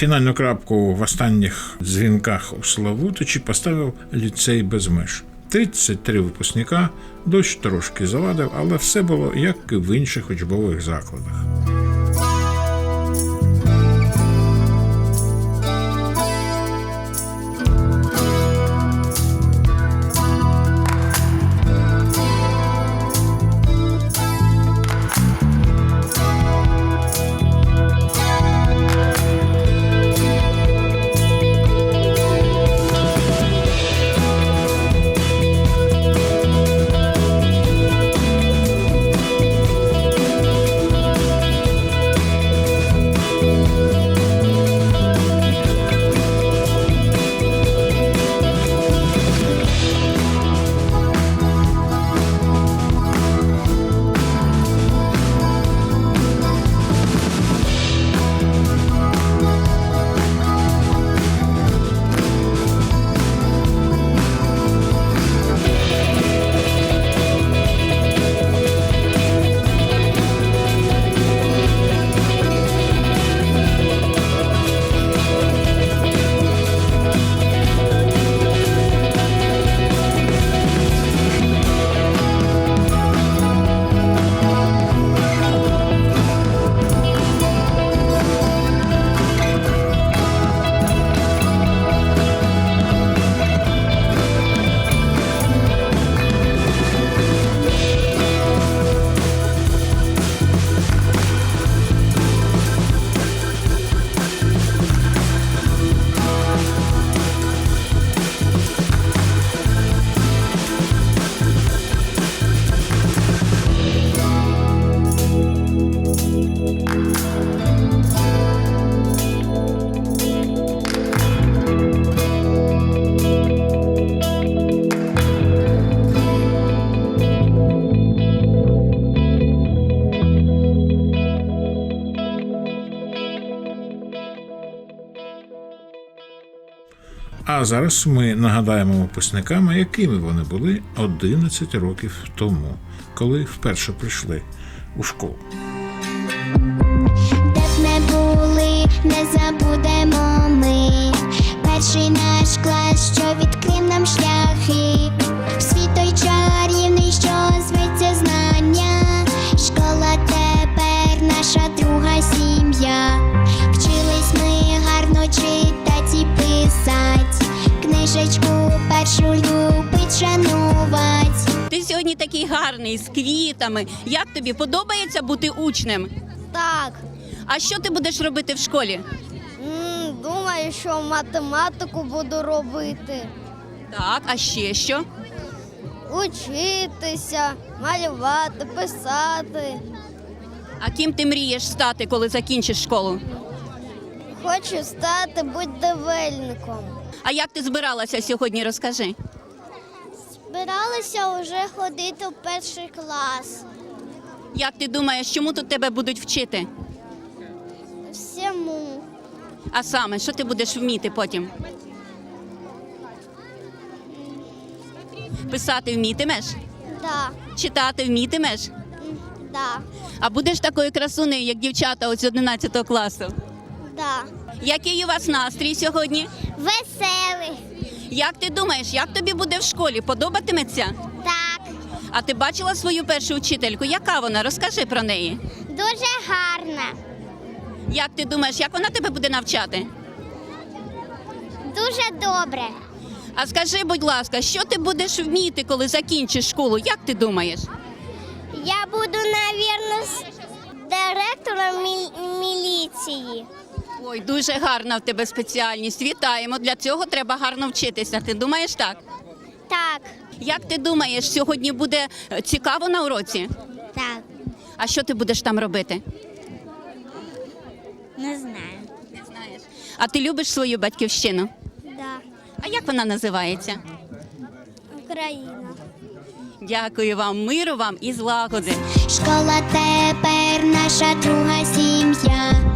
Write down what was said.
Фінальну крапку в останніх дзвінках у Славутичі поставив ліцей без меж. 33 випускника, дощ трошки завадив, але все було як і в інших учбових закладах. А зараз ми нагадаємо випускникам, якими вони були 11 років тому, коли вперше прийшли у школу. Гарний з квітами. Як тобі подобається бути учнем? Так, А що ти будеш робити в школі? м, думаю, що математику буду робити, Так, а ще що? учитися, малювати, писати. А ким ти мрієш стати, коли закінчиш школу? Хочу стати будівельником. А як ти збиралася сьогодні? Розкажи. Збиралася вже ходити в перший клас. Як ти думаєш, чому тут тебе будуть вчити? Всьому. А саме, що ти будеш вміти потім? Писати вмітимеш? Да, Читати вмітимеш? да, А будеш такою красунею, як дівчата ось з 11 класу? да. Який у вас настрій сьогодні? Веселий. Як ти думаєш, як тобі буде в школі? Подобатиметься? Так, А ти бачила свою першу вчительку? Яка вона? Розкажи про неї. дуже гарна. Як ти думаєш, як вона тебе буде навчати? Дуже добре. А скажи, будь ласка, що ти будеш вміти, коли закінчиш школу? Як ти думаєш? Я буду, навірно, з директором мі- міліції. Ой, дуже гарна в тебе спеціальність. Вітаємо. Для цього треба гарно вчитися. Ти думаєш так? Так, Як ти думаєш, сьогодні буде е, цікаво на уроці? так, А що ти будеш там робити? не знаю. Не знаєш. А ти любиш свою батьківщину? Да, А як вона називається? Україна. Дякую вам, миру вам і злагоди. Школа тепер наша друга сім'я.